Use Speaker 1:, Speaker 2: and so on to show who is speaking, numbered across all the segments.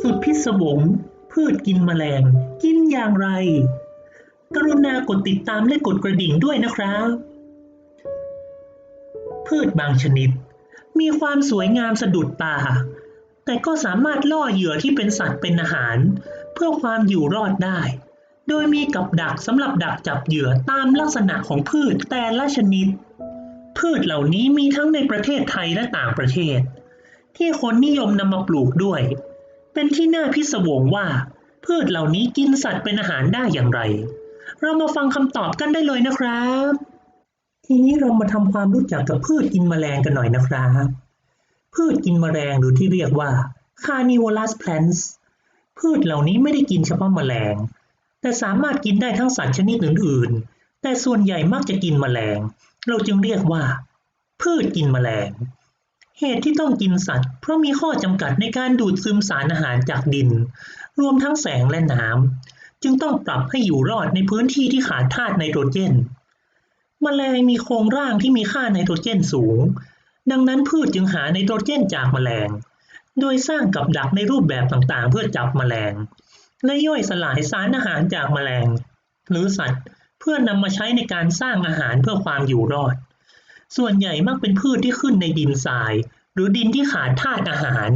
Speaker 1: สุดพิศวงพืชกินแมลง กินอย่างไร กรุณากดติดตามและกดกระดิ่งด้วยนะครับ พืชบางชนิด มีความสวยงามสะดุดตา แต่ก็สามารถล่อเหยื่อที่เป็นสัตว์เป็นอาหาร เพื่อความอยู่รอดได้ โดยมีกับดักสำหรับดักจับเหยื่อตามลักษณะของพืชแต่ละชนิด พืชเหล่านี้มีทั้งในประเทศไทยและต่างประเทศ ที่คนนิยมนำมาปลูกด้วย เป็นที่น่าพิศวงว่า พืชเหล่านี้กินสัตว์เป็นอาหารได้อย่างไร เรามาฟังคำตอบกันได้เลยนะครับ ทีนี้เรามาทำความรู้จักกับพืชกินแมลงกันหน่อยนะครับ พืชกินแมลงหรือที่เรียกว่า carnivorous plants พืชเหล่านี้ไม่ได้กินเฉพาะแมลง แต่สามารถกินได้ทั้งสัตว์ชนิดอื่น ๆ แต่ส่วนใหญ่มักจะกินแมลง เราจึงเรียกว่า พืชกินแมลง เหตุที่ต้องกินสัตว์ เพราะมีข้อจำกัดในการดูดซึมสารอาหารจากดิน รวมทั้งแสงและน้ำจึงต้องปรับให้อยู่รอดในพื้นที่ที่ขาดธาตุไนโตรเจน แมลงมีโครงร่างที่มีค่าไนโตรเจนสูง ดังนั้นพืชจึงหาไนโตรเจนจากแมลง โดยสร้างกับดักในรูปแบบต่างๆ เพื่อจับแมลง และย่อยสลายสารอาหารจากแมลง หรือสัตว์ เพื่อนำมาใช้ในการสร้างอาหารเพื่อความอยู่รอด ส่วนใหญ่มักเป็นพืชที่ขึ้นในดินทราย หรือดินที่ขาดธาตุอาหาร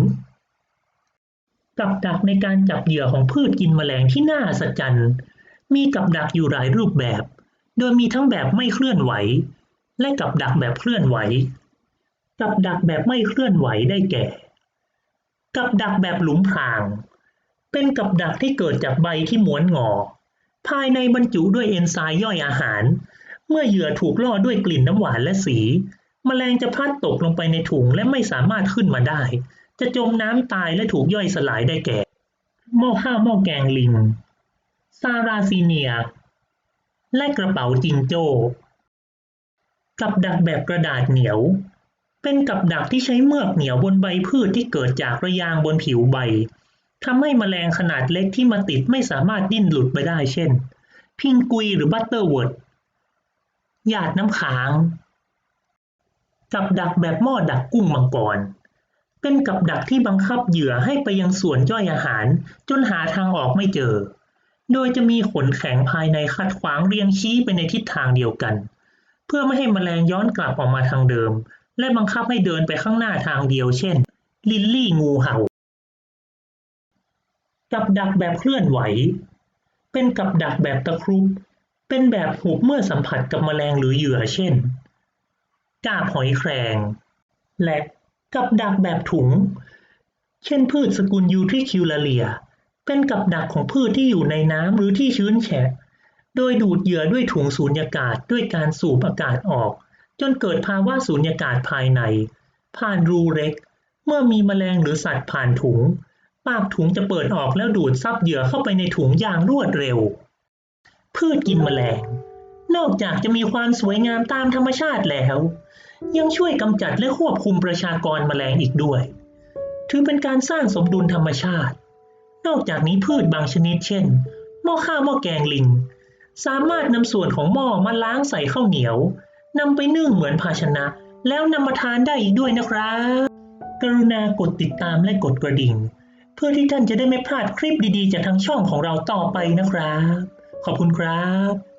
Speaker 1: กับดักในการจับเหยื่อของพืชกินแมลงที่น่าอัศจรรย์มีกับดักอยู่หลายรูปแบบ โดยมีทั้งแบบไม่เคลื่อนไหว และกับดักแบบเคลื่อนไหว กับดักแบบไม่เคลื่อนไหวได้แก่ กับดักแบบหลุมพราง เป็นกับดักที่เกิดจากใบที่ม้วนงอ ภายในบรรจุด้วยเอนไซม์ย่อยอาหาร เมื่อเหยื่อถูกล่อด้วยกลิ่นน้ำหวานและสี แมลงจะพลัดตกลงไปในถุงและไม่สามารถขึ้นมาได้ จะจมน้ำตายและถูกย่อยสลายได้แก่หม้อข้าวหม้อแกงลิง ซาราซีเนีย และกระเป๋าจิงโจ้ กับดักแบบกระดาษเหนียว เป็นกับดักที่ใช้เมือกเหนียวบนใบพืชที่เกิดจากระยางบนผิวใบทำให้แมลงขนาดเล็กที่มาติดไม่สามารถดิ้นหลุดไปได้เช่น พิงกุยหรือบัตเตอร์เวิร์ด หยาดน้ำค้าง กับดักแบบหม้อดักกุ้งมังกร เป็นกับดักที่บังคับเหยื่อให้ไปยังส่วนย่อยอาหาร จนหาทางออกไม่เจอ โดยจะมีขนแข็งภายในขัดขวางเรียงชี้ไปในทิศทางเดียวกัน เพื่อไม่ให้มแมลงย้อนกลับออกมาทางเดิม และบังคับให้เดินไปข้างหน้าทางเดียว เช่น ลิลลี่งูเห่า กับดักแบบเคลื่อนไหว เป็นกับดักแบบตะครุบ เป็นแบบหุบเมื่อสัมผัสกับแมลงหรือเหยื่อเช่น กาบหอยแครง และกับดักแบบถุง เช่นพืชสกุลยูทริคิวลาเลีย เป็นกับดักของพืชที่อยู่ในน้ำหรือที่ชื้นแฉะ โดยดูดเหยื่อด้วยถุงสูญญากาศด้วยการสูบอากาศออก จนเกิดภาวะสูญญากาศภายใน ผ่านรูเล็ก เมื่อมีแมลงหรือสัตว์ผ่านถุง ปากถุงจะเปิดออกแล้วดูดซับเหยื่อเข้าไปในถุงอย่างรวดเร็ว พืชกินแมลง นอกจากจะมีความสวยงามตามธรรมชาติแล้ว ยังช่วยกำจัดและควบคุมประชากรแมลงอีกด้วย ถือเป็นการสร้างสมดุลธรรมชาติ นอกจากนี้พืชบางชนิดเช่น หม้อข้าวหม้อแกงลิง สามารถนำส่วนของหม้อมาล้างใส่ข้าวเหนียวนำไปนึ่งเหมือนภาชนะ แล้วนำมาทานได้อีกด้วยนะครับ กรุณากดติดตามและกดกระดิ่ง เพื่อที่ท่านจะได้ไม่พลาดคลิปดีๆ จากทางช่องของเราต่อไปนะครับ ขอบคุณครับ